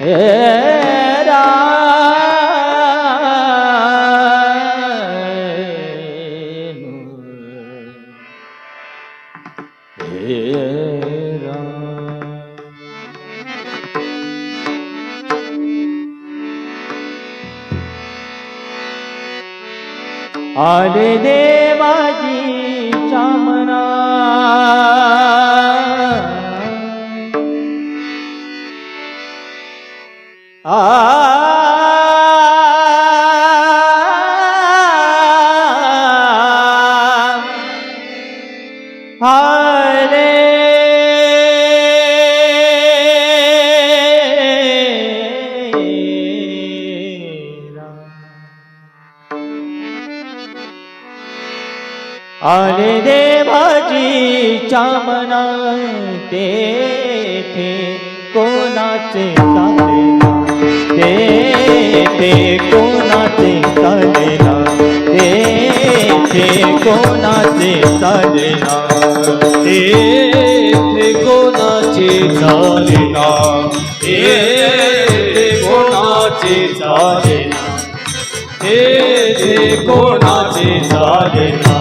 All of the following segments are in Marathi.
예. आले देवाजी चामना आ आले देवाजी मना तेथे कोणाचे चालेना? तेथे कोणाचे चालेना? तेथे कोणाचे चालेना? तेथे कोणाचे चालेना? तेथे कोणाचे चालेना? तेथे कोणाचे चालेना?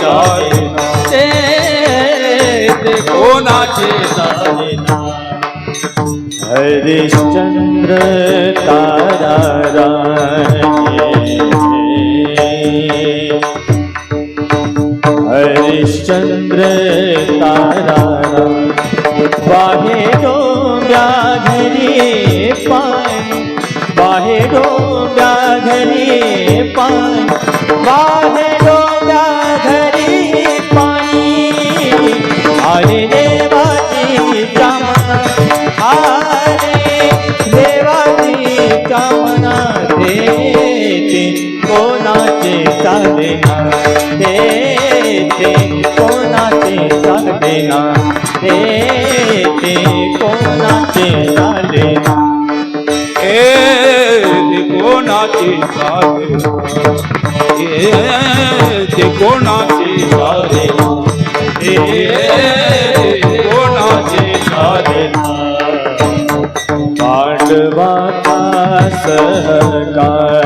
चालना देखो नाचे साजना हरिश्चंद्र तारा हरिश्चंद्र तारा बाहेरो व्याघरी पाए बाहेरो व्याघरी पाए देते कोणाचे चालेना ते कोणाचे चालेना ते कोणाचे चालेना येथे कोणाचे चालेना ते कोणाचे चालेना हे सहकारी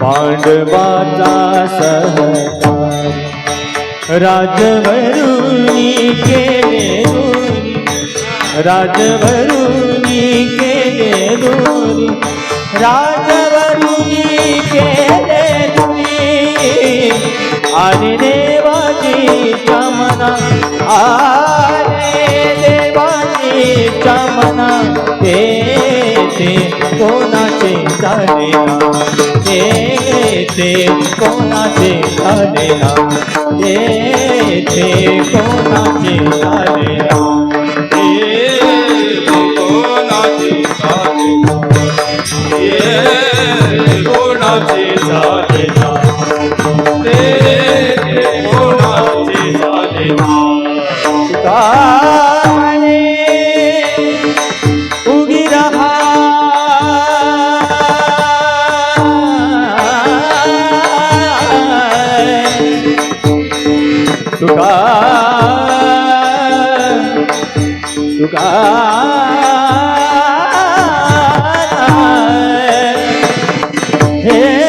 पांडवाचा सहकारी, राजवरुणी केले दोरी राजवरुणी केले दोरी राजवरुणी केले आणि देवाची मना आरे देवाची मना ते ते कोणाचे चालेना ते ते कोणाचे चालेना ते ते कोणाचे चालेना Hey.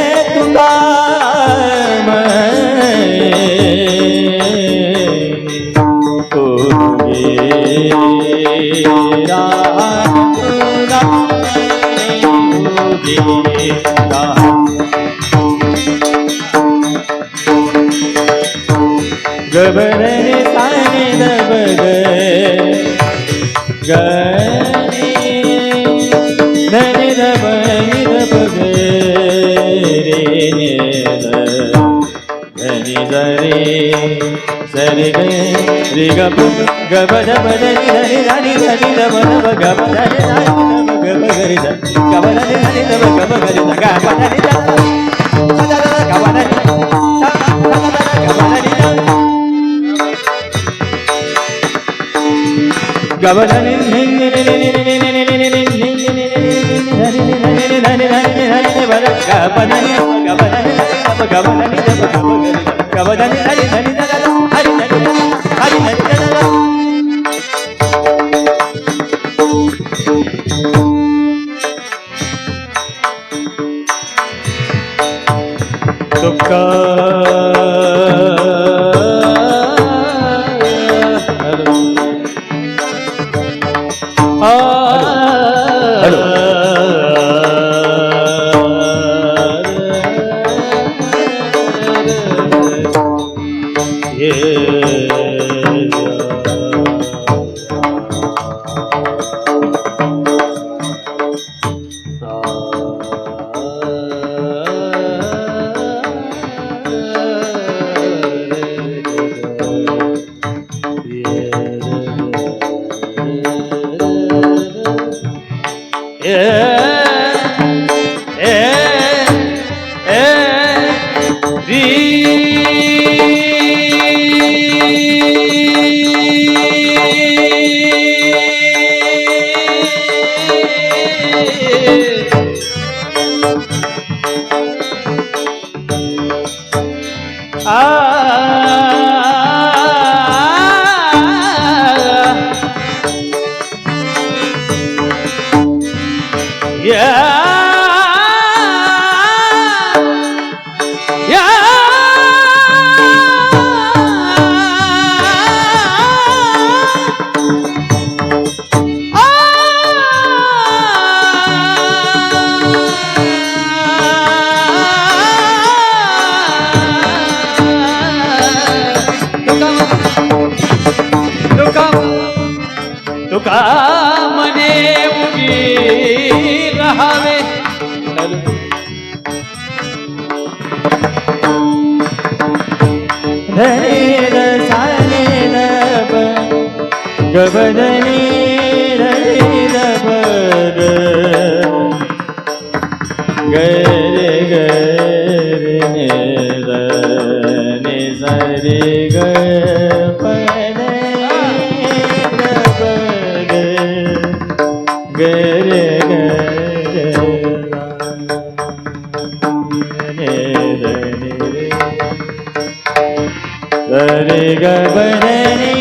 ri ga ri ga bu ga ba da ba da ri ri da ri da ri da ba da ba ga ba da ri da ga ba ga ri da ga ba da ri da ri da ba ga ba ga ri da ga ba da ri da sa da da ga ba da ri da da da ga ba da ri da ga ba da ni ni ni ni ni ni ni ni ni ni ni ni ni ni ni का का मने उभी राहावे? धरेल चालेल गबदनी धरेल गे गे Bari ga bari.